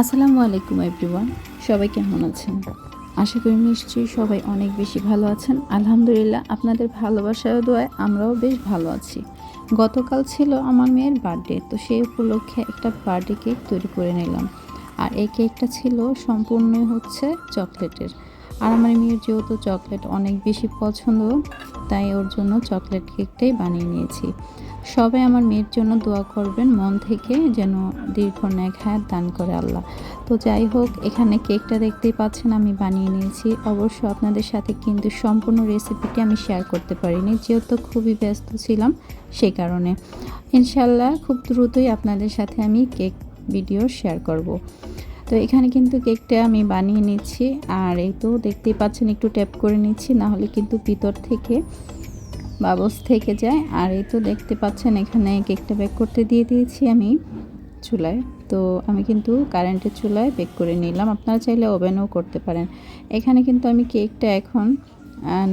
আসসালামু আলাইকুম এভরিওয়ান সবাই কেমন আছেন? আশা করি নিশ্চয়ই সবাই অনেক বেশি ভালো আছেন। আলহামদুলিল্লাহ, আপনাদের ভালোবাসায় দোয়ায় আমরাও বেশ ভালো আছি। গতকাল ছিল আমার মেয়ের বার্থডে তো সেই উপলক্ষে একটা বার্থডে কেক তৈরি করে নিলাম। আর এই কেকটা ছিল সম্পূর্ণ হচ্ছে চকলেটের। আর আমার মেয়ের যেহেতু চকলেট অনেক বেশি পছন্দ, তাই ওর জন্য চকলেট কেকটাই বানিয়ে নিয়েছি। সবাই আমার মেয়ের জন্য দোয়া করবেন, মন থেকে যেন দীর্ঘ নেক হায়াত দান করে আল্লাহ। তো যাই হোক, এখানে কেকটা দেখতেই পাচ্ছেন, আমি বানিয়ে নিয়েছি। অবশ্য আপনাদের সাথে কিন্তু সম্পূর্ণ রেসিপিটি আমি শেয়ার করতে পারিনি, যেহেতু খুবই ব্যস্ত ছিলাম সেই কারণে। ইনশাল্লাহ খুব দ্রুতই আপনাদের সাথে আমি কেক ভিডিও শেয়ার করব। তো এখানে কিন্তু কেকটা আমি বানিয়ে নিচ্ছি, আর এই তো দেখতেই পাচ্ছেন, একটু ট্যাপ করে নিচ্ছি না হলে কিন্তু ভিতর থেকে বাবস থেকে যায়। আর এই তো দেখতে পাচ্ছেন, এখানে কেকটা বেক করতে দিয়ে দিয়েছি আমি চুলায়। তো আমি কিন্তু কারেন্টের চুলায় বেক করে নিলাম। আপনারা চাইলে ওভেনও করতে পারেন। এখানে কিন্তু আমি কেকটা এখন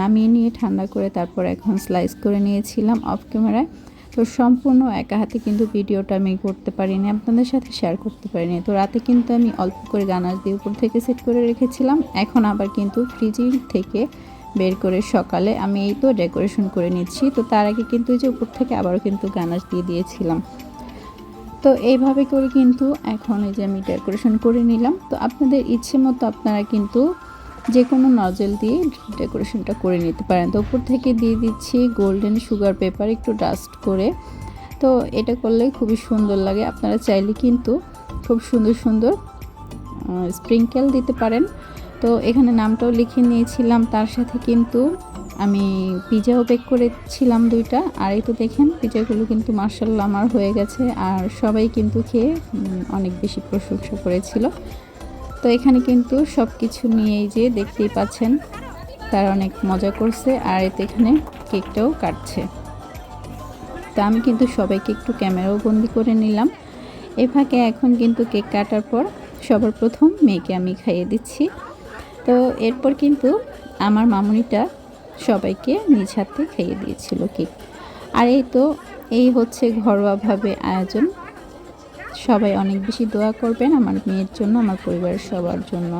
নামিয়ে নিয়ে ঠান্ডা করে তারপর এখন স্লাইস করে নিয়েছিলাম অফ ক্যামেরায় তো সম্পূর্ণ একা হাতে কিন্তু ভিডিওটা আমি করতে পারিনি, আপনাদের সাথে শেয়ার করতে পারিনি। তো রাতে কিন্তু আমি অল্প করে গানাজ দিয়ে উপর থেকে সেট করে রেখেছিলাম। এখন আবার কিন্তু ফ্রিজিং থেকে বের করে সকালে আমি এই তো ডেকোরেশন করে নিচ্ছি। তো তার আগে কিন্তু এই যে উপর থেকে আবারও কিন্তু গানাশ দিয়ে দিয়েছিলাম। তো এইভাবে করে কিন্তু এখন এই যে আমি ডেকোরেশন করে নিলাম। তো আপনাদের ইচ্ছে মতো আপনারা কিন্তু যে কোনো নজেল দিয়ে ডেকোরেশনটা করে নিতে পারেন। তো উপর থেকে দিয়ে দিচ্ছি গোল্ডেন সুগার পেপার একটু ডাস্ট করে। তো এটা করলে খুবই সুন্দর লাগে। আপনারা চাইলে কিন্তু খুব সুন্দর সুন্দর স্প্রিঙ্কেল দিতে পারেন। তো এখানে নামটাও লিখে নিয়েছিলাম, তার সাথে কিন্তু আমি পিজাও বেক করেছিলাম দুইটা। আর এই তো দেখেন, পিজাগুলো কিন্তু মার্শাল্লাহ আমার হয়ে গেছে, আর সবাই কিন্তু খেয়ে অনেক বেশি প্রশংসা করেছিল। তো এখানে কিন্তু সব কিছু নিয়েই যে দেখতেই পাচ্ছেন, তার অনেক মজা করছে, আর এতে এখানে কেকটাও কাটছে। তা আমি কিন্তু সবাইকে একটু ক্যামেরাও বন্দি করে নিলাম। এ ফাঁকে এখন কিন্তু কেক কাটার পর সবার প্রথম মেয়েকে আমি খাইয়ে দিচ্ছি। তো এরপর কিন্তু আমার মামুনিটা সবাইকে নিজ হাতে খাইয়ে দিয়েছিল কেক। আর এই তো, এই হচ্ছে ঘরোয়াভাবে আয়োজন। সবাই অনেক বেশি দোয়া করবেন আমার মেয়ের জন্য, আমার পরিবারের সবার জন্য।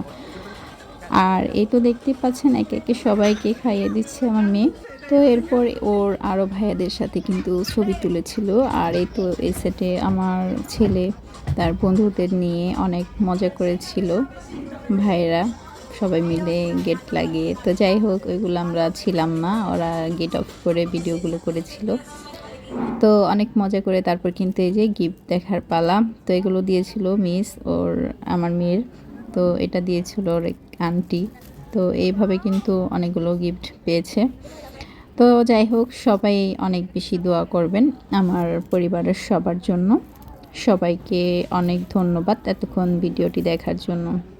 আর এই তো দেখতে পাচ্ছেন, একে একে সবাইকে খাইয়ে দিচ্ছে আমার মেয়ে। তো এরপর ওর আরও ভাইয়াদের সাথে কিন্তু ছবি তুলেছিল। আর এই তো এই সেটে আমার ছেলে, তার বন্ধুদের নিয়ে অনেক মজা করেছিল ভাইয়েরা। সবাই মিলে গেট লাগিয়ে, তো যাই হোক, ওইগুলো আমরা ছিলাম না, ওরা গেট অফ করে ভিডিওগুলো করেছিল। তো অনেক মজা করে তারপর কিন্তু এই যে গিফট দেখার পালা, তো এগুলো দিয়েছিল মিস ওর, আমার মেয়ের, তো এটা দিয়েছিল ওর আন্টি তো এইভাবে কিন্তু অনেকগুলো গিফট পেয়েছে। তো যাই হোক, সবাই অনেক বেশি দোয়া করবেন আমার পরিবারের সবার জন্য। সবাইকে অনেক ধন্যবাদ এতক্ষণ ভিডিওটি দেখার জন্য।